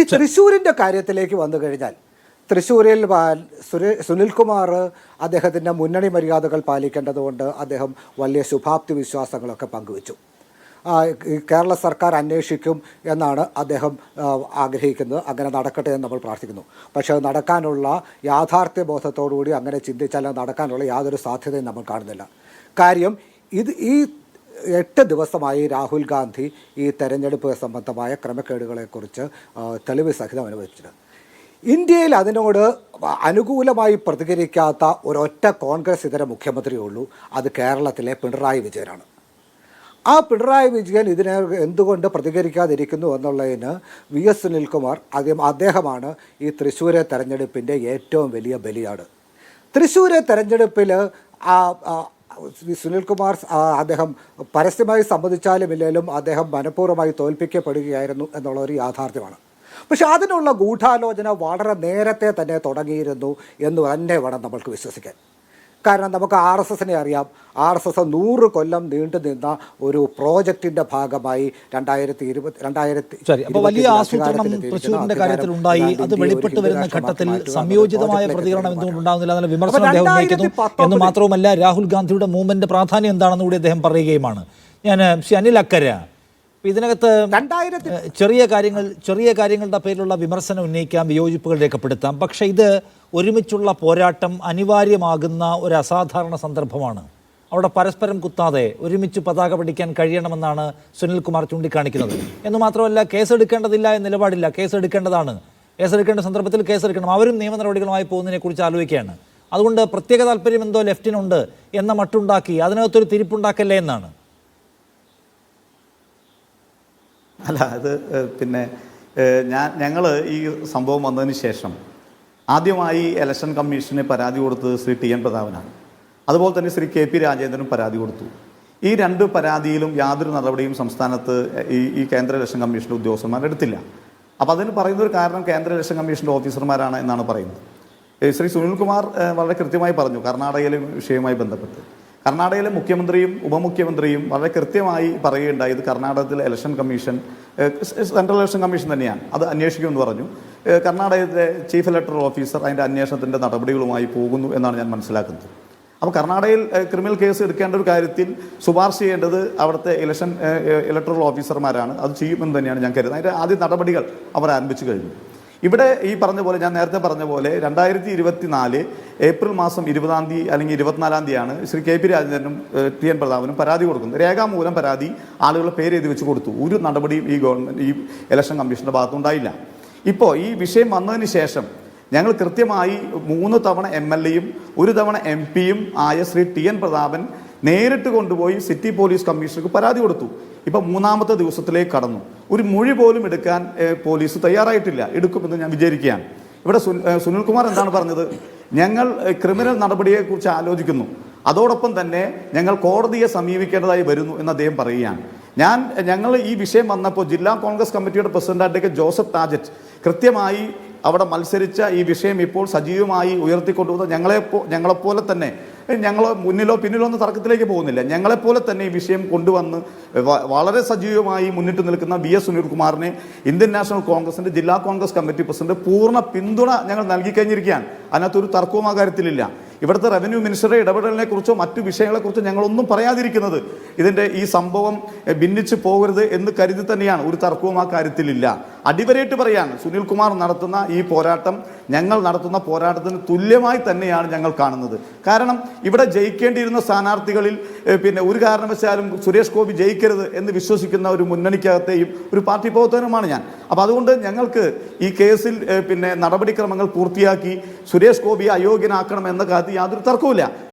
ഇനി തൃശ്ശൂരിന്റെ കാര്യത്തിലേക്ക് വന്നു കഴിഞ്ഞാൽ തൃശ്ശൂരിൽ സുനിൽകുമാർ അദ്ദേഹത്തിന്റെ മുന്നണി മര്യാദകൾ പാലിക്കേണ്ടതുകൊണ്ട് അദ്ദേഹം വലിയ ശുഭാപ്തി വിശ്വാസങ്ങളൊക്കെ പങ്കുവച്ചു. കേരള സർക്കാർ അന്വേഷിക്കും എന്നാണ് അദ്ദേഹം ആഗ്രഹിക്കുന്നത്. അങ്ങനെ നടക്കട്ടെ എന്ന് നമ്മൾ പ്രാർത്ഥിക്കുന്നു. പക്ഷേ അത് നടക്കാനുള്ള യാഥാർത്ഥ്യ ബോധത്തോടുകൂടി അങ്ങനെ ചിന്തിച്ചാൽ നടക്കാനുള്ള യാതൊരു സാധ്യതയും നമ്മൾ കാണുന്നില്ല. കാര്യം ഇത് ഈ എട്ട് ദിവസമായി രാഹുൽ ഗാന്ധി ഈ തെരഞ്ഞെടുപ്പ് സംബന്ധമായ ക്രമക്കേടുകളെക്കുറിച്ച് തെളിവ് സഹിതം അനുവദിച്ചിട്ടുണ്ട് ഇന്ത്യയിൽ അതിനോട് അനുകൂലമായി പ്രതികരിക്കാത്ത ഒരൊറ്റ കോൺഗ്രസ് ഇതര മുഖ്യമന്ത്രിയേ ഉള്ളൂ അത് കേരളത്തിലെ പിണറായി വിജയനാണ്. ആ പിണറായി വിജയൻ ഇതിനെ എന്തുകൊണ്ട് പ്രതികരിക്കാതിരിക്കുന്നു എന്നുള്ളതിന് വി എസ് സുനിൽകുമാർ ആദ്യം അദ്ദേഹമാണ് ഈ തൃശ്ശൂരെ തെരഞ്ഞെടുപ്പിന്റെ ഏറ്റവും വലിയ ബലിയാട്. തൃശ്ശൂരെ തെരഞ്ഞെടുപ്പിൽ ആ, സുനിൽകുമാർ അദ്ദേഹം പരസ്യമായി സംബന്ധിച്ചാലും ഇല്ലെങ്കിലും അദ്ദേഹം മനഃപൂർവമായി തോൽപ്പിക്കപ്പെടുകയായിരുന്നു എന്നുള്ള ഒരു യാഥാർത്ഥ്യമാണ്. പക്ഷെ അതിനുള്ള ഗൂഢാലോചന വളരെ നേരത്തെ തന്നെ തുടങ്ങിയിരുന്നു എന്ന് തന്നെ വേണം നമ്മൾക്ക് വിശ്വസിക്കാൻ. കാരണം നമുക്ക് ആർ എസ് എസിനെ അറിയാം. ആർ എസ് എസ് നൂറ് കൊല്ലം നീണ്ടു നിന്ന ഒരു പ്രോജക്റ്റിന്റെ ഭാഗമായി രണ്ടായിരത്തി ഇരുപത് രണ്ടായിരത്തി ശരി അപ്പോൾ വലിയ ആസൂത്രണം തൃശ്ശൂരിന്റെ കാര്യത്തിൽ ഉണ്ടായി. അത് വെളിപ്പെട്ട് വരുന്ന ഘട്ടത്തിൽ സംയോജിതമായ പ്രതികരണം എന്തുകൊണ്ട് ഉണ്ടാകുന്നില്ല എന്നുള്ള വിമർശനം അദ്ദേഹം ഉന്നയിക്കുന്നു. എന്ന് മാത്രവുമല്ല രാഹുൽ ഗാന്ധിയുടെ മൂവ്മെന്റ് പ്രാധാന്യം എന്താണെന്ന് കൂടി അദ്ദേഹം പറയുകയുമാണ്. ഞാൻ ശ്രീ അനിൽ അക്കര ഇതിനകത്ത് രണ്ടായിരത്തി ചെറിയ കാര്യങ്ങൾ ചെറിയ കാര്യങ്ങളുടെ പേരിലുള്ള വിമർശനം ഉന്നയിക്കാം വിയോജിപ്പുകൾ രേഖപ്പെടുത്താം. പക്ഷേ ഇത് ഒരുമിച്ചുള്ള പോരാട്ടം അനിവാര്യമാകുന്ന ഒരു അസാധാരണ സന്ദർഭമാണ്. അവിടെ പരസ്പരം കുത്താതെ ഒരുമിച്ച് പതാക പിടിക്കാൻ കഴിയണമെന്നാണ് സുനിൽകുമാർ ചൂണ്ടിക്കാണിക്കുന്നത്. എന്ന് മാത്രമല്ല കേസെടുക്കേണ്ടതില്ല എന്ന നിലപാടില്ല. കേസെടുക്കേണ്ടതാണ്. കേസെടുക്കേണ്ട സന്ദർഭത്തിൽ കേസെടുക്കണം. അവരും നിയമ നടപടികളുമായി പോകുന്നതിനെക്കുറിച്ച് ആലോചിക്കുകയാണ്. അതുകൊണ്ട് പ്രത്യേക താല്പര്യം എന്തോ ലെഫ്റ്റിനുണ്ട് എന്ന മട്ടുണ്ടാക്കി അതിനകത്തൊരു തിരിപ്പുണ്ടാക്കല്ലേ എന്നാണ്. അല്ല അത് പിന്നെ ഞാൻ ഞങ്ങൾ ഈ സംഭവം വന്നതിന് ശേഷം ആദ്യമായി ഇലക്ഷൻ കമ്മീഷന് പരാതി കൊടുത്തത് ശ്രീ ടി എൻ പ്രതാപനാണ്. അതുപോലെ തന്നെ ശ്രീ കെ പി രാജേന്ദ്രനും പരാതി കൊടുത്തു. ഈ രണ്ട് പരാതിയിലും യാതൊരു നടപടിയും സംസ്ഥാനത്ത് ഈ ഈ കേന്ദ്ര ഇലക്ഷൻ കമ്മീഷന്റെ ഉദ്യോഗസ്ഥന്മാർ എടുത്തില്ല. അപ്പോൾ അതിന് പറയുന്ന ഒരു കാരണം കേന്ദ്ര ഇലക്ഷൻ കമ്മീഷന്റെ ഓഫീസർമാരാണ് എന്നാണ് പറയുന്നത്. ശ്രീ സുനിൽകുമാർ വളരെ കൃത്യമായി പറഞ്ഞു കർണാടകയിലെ വിഷയവുമായി ബന്ധപ്പെട്ട്. കർണാടകയിലെ മുഖ്യമന്ത്രിയും ഉപമുഖ്യമന്ത്രിയും വളരെ കൃത്യമായി പറയുകയുണ്ടായി ഇത് കർണാടകത്തിലെ election commission central election commission തന്നെയാണ്. അത് അന്വേഷിക്കുമെന്ന് പറഞ്ഞു. കർണാടകത്തിലെ ചീഫ് ഇലക്ടറൽ ഓഫീസർ അതിന്റെ അന്വേഷണത്തിന്റെ നടപടികളുമായി പോകുന്നു എന്നാണ് ഞാൻ മനസ്സിലാക്കുന്നത്. അപ്പോൾ കർണാടകയിൽ ക്രിമിനൽ കേസ് എടുക്കേണ്ട ഒരു കാര്യത്തിൽ ശുപാർശ ചെയ്യേണ്ടത് അവിടുത്തെ ഇലക്ഷൻ ഇലക്ടറൽ ഓഫീസർമാരാണ് അത് ചെയ്യുമെന്ന് തന്നെയാണ് ഞാൻ കരുതുന്നത്. അതിന്റെ ആദ്യ നടപടികൾ അവർ ആരംഭിച്ചു കഴിഞ്ഞു. ഇവിടെ ഈ പറഞ്ഞ പോലെ ഞാൻ നേരത്തെ പറഞ്ഞ പോലെ രണ്ടായിരത്തി ഇരുപത്തി നാല് ഏപ്രിൽ മാസം ഇരുപതാം തീയതി അല്ലെങ്കിൽ ഇരുപത്തിനാലാം തീയതിയാണ് ശ്രീ കെ പി രാജേന്ദ്രനും ടി എൻ പ്രതാപനും പരാതി കൊടുക്കുന്നത്. രേഖാമൂലം പരാതി ആളുകളുടെ പേര് എഴുതി വെച്ച് കൊടുത്തു. ഒരു നടപടിയും ഈ ഗവൺമെന്റ് ഈ ഇലക്ഷൻ കമ്മീഷന്റെ ഭാഗത്തുണ്ടായില്ല. ഇപ്പോൾ ഈ വിഷയം വന്നതിന് ശേഷം ഞങ്ങൾ കൃത്യമായി മൂന്ന് തവണ എം എൽ എയും ഒരു തവണ എം പിയും ആയ ശ്രീ ടി എൻ പ്രതാപൻ നേരിട്ട് കൊണ്ടുപോയി സിറ്റി പോലീസ് കമ്മീഷണർക്ക് പരാതി കൊടുത്തു. ഇപ്പം മൂന്നാമത്തെ ദിവസത്തിലേക്ക് കടന്നു. ഒരു മൊഴി പോലും എടുക്കാൻ പോലീസ് തയ്യാറായിട്ടില്ല. എടുക്കുമെന്ന് ഞാൻ വിചാരിക്കുകയാണ്. ഇവിടെ സുനിൽ കുമാർ സുനിൽകുമാർ എന്താണ് പറഞ്ഞത്? ഞങ്ങൾ ക്രിമിനൽ നടപടിയെക്കുറിച്ച് ആലോചിക്കുന്നു. അതോടൊപ്പം തന്നെ ഞങ്ങൾ കോടതിയെ സമീപിക്കേണ്ടതായി വരുന്നു എന്ന് അദ്ദേഹം പറയുകയാണ്. ഞാൻ ഞങ്ങൾ ഈ വിഷയം വന്നപ്പോൾ ജില്ലാ കോൺഗ്രസ് കമ്മിറ്റിയുടെ പ്രസിഡന്റ് പ്രസിഡന്റായിട്ടൊക്കെ ജോസഫ് താജറ്റ് കൃത്യമായി അവിടെ മത്സരിച്ച ഈ വിഷയം ഇപ്പോൾ സജീവമായി ഉയർത്തിക്കൊണ്ടുവന്ന ഞങ്ങളെ ഞങ്ങളെപ്പോലെ തന്നെ ഞങ്ങൾ മുന്നിലോ പിന്നിലോ ഒന്നും തർക്കത്തിലേക്ക് പോകുന്നില്ല. ഞങ്ങളെപ്പോലെ തന്നെ ഈ വിഷയം കൊണ്ടുവന്ന് വളരെ സജീവമായി മുന്നിട്ട് നിൽക്കുന്ന വി എസ് സുനിൽകുമാറിനെ ഇന്ത്യൻ നാഷണൽ കോൺഗ്രസിന്റെ ജില്ലാ കോൺഗ്രസ് കമ്മിറ്റി പ്രസിഡന്റ് പൂർണ പിന്തുണ ഞങ്ങൾ നൽകി കഴിഞ്ഞിരിക്കുകയാണ്. അതിനകത്തൊരു തർക്കവും ആ കാര്യത്തിലില്ല. ഇവിടുത്തെ റവന്യൂ മിനിസ്റ്ററുടെ ഇടപെടലിനെ കുറിച്ചോ മറ്റു വിഷയങ്ങളെക്കുറിച്ചോ ഞങ്ങളൊന്നും പറയാതിരിക്കുന്നത് ഇതിന്റെ ഈ സംഭവം ഭിന്നിച്ചു പോകരുത് എന്ന് കരുതി തന്നെയാണ്. ഒരു തർക്കവും ആ കാര്യത്തിലില്ല. അടിവരയിട്ട് പറയാണ് സുനിൽകുമാർ നടത്തുന്ന ഈ പോരാട്ടം ഞങ്ങൾ നടത്തുന്ന പോരാട്ടത്തിന് തുല്യമായി തന്നെയാണ് ഞങ്ങൾ കാണുന്നത്. കാരണം ഇവിടെ ജയിക്കേണ്ടിയിരുന്ന സ്ഥാനാർത്ഥികളിൽ പിന്നെ ഒരു കാരണവശാലും സുരേഷ് ഗോപി ജയിക്കരുത് എന്ന് വിശ്വസിക്കുന്ന ഒരു മുന്നണിക്കകത്തെയും ഒരു പാർട്ടി പ്രവർത്തനവുമാണ് ഞാൻ. അപ്പോൾ അതുകൊണ്ട് ഞങ്ങൾക്ക് ഈ കേസിൽ പിന്നെ നടപടിക്രമങ്ങൾ പൂർത്തിയാക്കി സുരേഷ് ഗോപിയെ അയോഗ്യനാക്കണം എന്ന കാര്യത്തിൽ യാതൊരു തർക്കവുമില്ല.